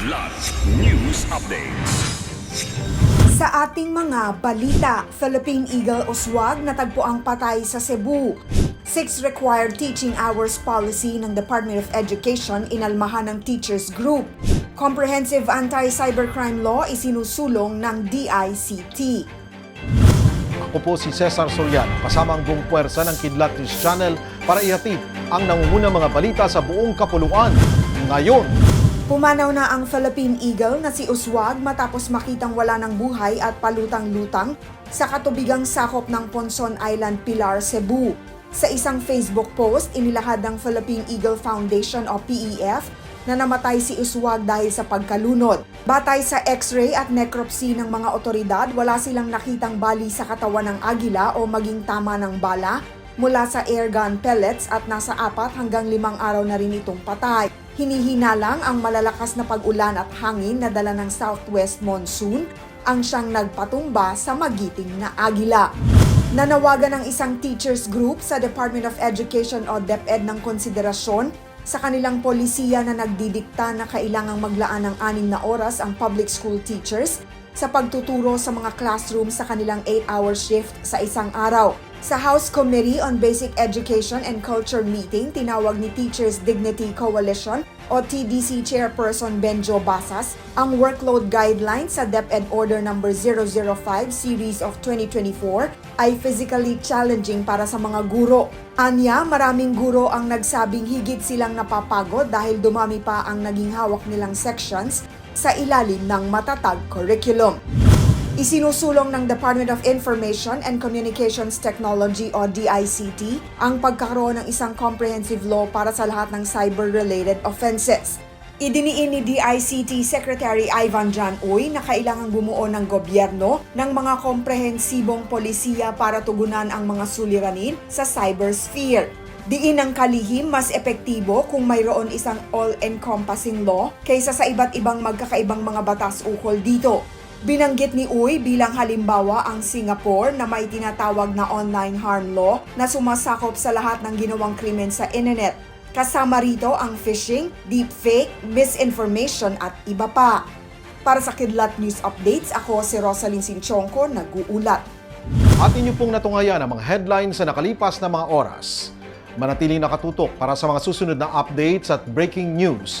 Kidlat News Updates. Sa ating mga balita, Philippine Eagle Oswag natagpo ang patay sa Cebu. Six required teaching hours policy ng Department of Education inalmahan ng teachers group. Comprehensive Anti-Cybercrime Law isinusulong ng DICT. Ako po si Cesar Soriano, kasama ang buong puwersa ng Kidlat News Channel para ihatid ang nangungunang mga balita sa buong kapuluan. Ngayon, Pumanaw na ang Philippine Eagle na si Uswag matapos makitang wala ng buhay at palutang-lutang sa katubigang sakop ng Ponson Island, Pilar, Cebu. Sa isang Facebook post, inilahad ng Philippine Eagle Foundation o PEF na namatay si Uswag dahil sa pagkalunod. Batay sa x-ray at necropsy ng mga otoridad, wala silang nakitang bali sa katawan ng agila o maging tama ng bala mula sa airgun pellets at nasa apat hanggang limang araw na rin itong patay. Hinihina lang ang malalakas na pag-ulan at hangin na dala ng southwest monsoon ang siyang nagpatumba sa magiting na agila. Nanawagan ng isang teachers group sa Department of Education o DepEd ng konsiderasyon sa kanilang polisiya na nagdidikta na kailangang maglaan ng anim na oras ang public school teachers sa pagtuturo sa mga classroom sa kanilang 8-hour shift sa isang araw. Sa House Committee on Basic Education and Culture meeting, tinawag ni Teachers Dignity Coalition o TDC Chairperson Benjo Basas ang workload guidelines sa DepEd Order No. 005 Series of 2024 ay physically challenging para sa mga guro. Anya, maraming guro ang nagsabing higit silang napapagod dahil dumami pa ang naging hawak nilang sections sa ilalim ng matatag curriculum. Isinusulong ng Department of Information and Communications Technology o DICT ang pagkakaroon ng isang comprehensive law para sa lahat ng cyber-related offenses. Idiniin ni DICT Secretary Ivan John Uy na kailangang bumuo ng gobyerno ng mga komprehensibong polisiya para tugunan ang mga suliranin sa cybersphere. Diin ang kalihim mas epektibo kung mayroon isang all-encompassing law kaysa sa iba't ibang magkakaibang mga batas ukol dito. Binanggit ni Uy bilang halimbawa ang Singapore na may tinatawag na online harm law na sumasakop sa lahat ng ginawang krimen sa internet. Kasama rito ang phishing, deepfake, misinformation at iba pa. Para sa Kidlat News Updates, ako si Rosalyn Sinchonko, nag-uulat. at inyo pong natungayan ang mga headlines sa nakalipas na mga oras. Manatiling nakatutok para sa mga susunod na updates at breaking news.